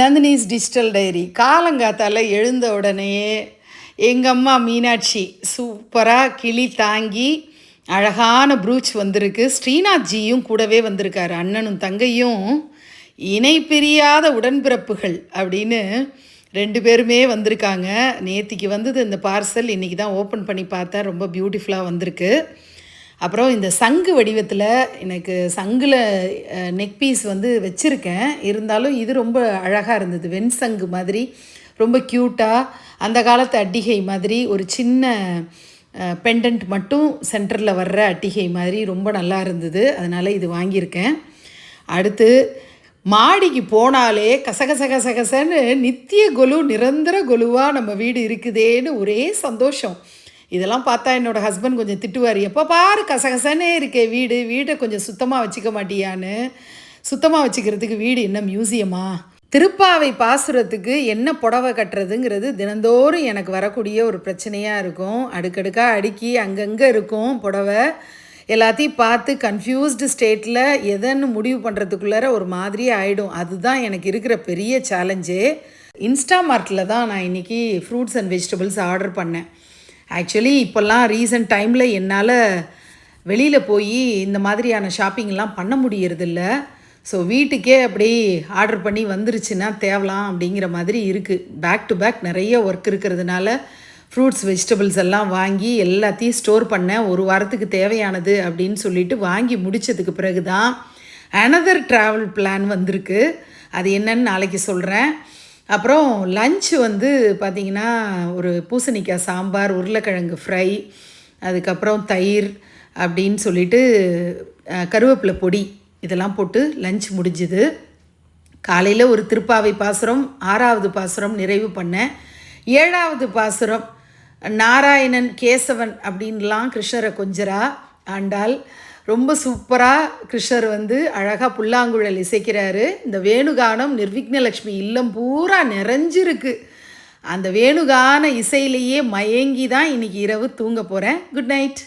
Nandini's digital diary காலங்காத்தால எழுந்த உடனேயே எங்கள் அம்மா மீனாட்சி சூப்பராக கிளி தாங்கி அழகான ப்ரூச் வந்திருக்கு. ஸ்ரீநாத்ஜியும் கூடவே வந்திருக்காரு. அண்ணனும் தங்கையும் இணை பிரியாத உடன்பிறப்புகள் அப்படின்னு ரெண்டு பேருமே வந்திருக்காங்க. நேத்திக்கு வந்தது இந்த பார்சல் இன்றைக்கி தான் ஓப்பன் பண்ணி பார்த்தேன் ரொம்ப பியூட்டிஃபுல்லாக வந்திருக்கு. அப்புறம் இந்த சங்கு வடிவத்தில் எனக்கு சங்கில் நெக் பீஸ் வந்து வச்சுருக்கேன். இருந்தாலும் இது ரொம்ப அழகாக இருந்தது. வெண் சங்கு மாதிரி ரொம்ப க்யூட்டாக அந்த காலத்து அட்டிகை மாதிரி ஒரு சின்ன பெண்டன்ட் மட்டும் சென்டரில் வர்ற அட்டிகை மாதிரி ரொம்ப நல்லா இருந்தது. அதனால் இது வாங்கியிருக்கேன். அடுத்து மாடிக்கு போனாலே கசகச கசகசன்னு நித்திய கொலு நிரந்தர கொலுவாக நம்ம வீடு இருக்குதேன்னு ஒரே சந்தோஷம். இதெல்லாம் பார்த்தா என்னோடய ஹஸ்பண்ட் கொஞ்சம் திட்டுவார் எப்போ பாரு கசகசனே இருக்கே வீடு வீடை கொஞ்சம் சுத்தமாக வச்சுக்க மாட்டியான்னு. சுத்தமாக வச்சுக்கிறதுக்கு வீடு என்ன மியூசியமா திருப்பாவை பாசுரத்துக்கு என்ன புடவை கட்டுறதுங்கிறது தினந்தோறும் எனக்கு வரக்கூடிய ஒரு பிரச்சனையாக இருக்கும். அடுக்கடுக்காக அடுக்கி அங்கங்கே இருக்கும் புடவை. எல்லாத்தையும் பார்த்து கன்ஃபியூஸ்டு ஸ்டேட்டில் எதன்னு முடிவு பண்ணுறதுக்குள்ளார ஒரு மாதிரி ஆகிடும் அதுதான் எனக்கு இருக்கிற பெரிய சேலஞ்சே இன்ஸ்டாமார்ட்டில் தான் நான் இன்றைக்கி ஃப்ரூட்ஸ் அண்ட் வெஜிடபிள்ஸ் ஆர்டர் பண்ணேன். ஆக்சுவலி இப்போல்லாம் ரீசன்ட் டைமில் என்னால் வெளியில் போய் இந்த மாதிரியான ஷாப்பிங்லாம் பண்ண முடியறதில்ல. ஸோ வீட்டுக்கே அப்படி ஆர்டர் பண்ணி வந்துருச்சுன்னா தேவலாம் அப்படிங்கிற மாதிரி இருக்குது பேக் டு பேக் நிறைய ஒர்க் இருக்கிறதுனால ஃப்ரூட்ஸ் வெஜிடபிள்ஸ் எல்லாம் வாங்கி எல்லாத்தையும் ஸ்டோர் பண்ணேன். ஒரு வாரத்துக்கு தேவையானது அப்படின்னு சொல்லிட்டு வாங்கி முடித்ததுக்கு பிறகு தான் அனதர் ட்ராவல் பிளான் வந்திருக்கு. அது என்னன்னு நாளைக்கு சொல்கிறேன் அப்புறம் லஞ்ச் வந்து பார்த்திங்கன்னா ஒரு பூசணிக்காய் சாம்பார் உருளைக்கிழங்கு ஃப்ரை அதுக்கப்புறம் தயிர் அப்படின்னு சொல்லிட்டு கருவேப்பிலை பொடி இதெல்லாம் போட்டு லஞ்ச் முடிஞ்சுது. காலையில் ஒரு திருப்பாவை பாசுரம் ஆறாவது பாசுரம் நிறைவு பண்ணேன் ஏழாவது பாசுரம் நாராயணன் கேசவன் அப்படின்லாம் கிருஷ்ணரை கொஞ்சரா ஆண்டாள். ரொம்ப சூப்பராக கிருஷ்ணர் வந்து அழகாக புல்லாங்குழல் இசைக்கிறாரு. இந்த வேணுகானம் நிர்விக்னலக்ஷ்மி இல்லம் பூரா நிறைஞ்சிருக்கு. அந்த வேணுகான இசையிலேயே மயங்கி தான் இன்றைக்கி இரவு தூங்க போகிறேன் குட் நைட்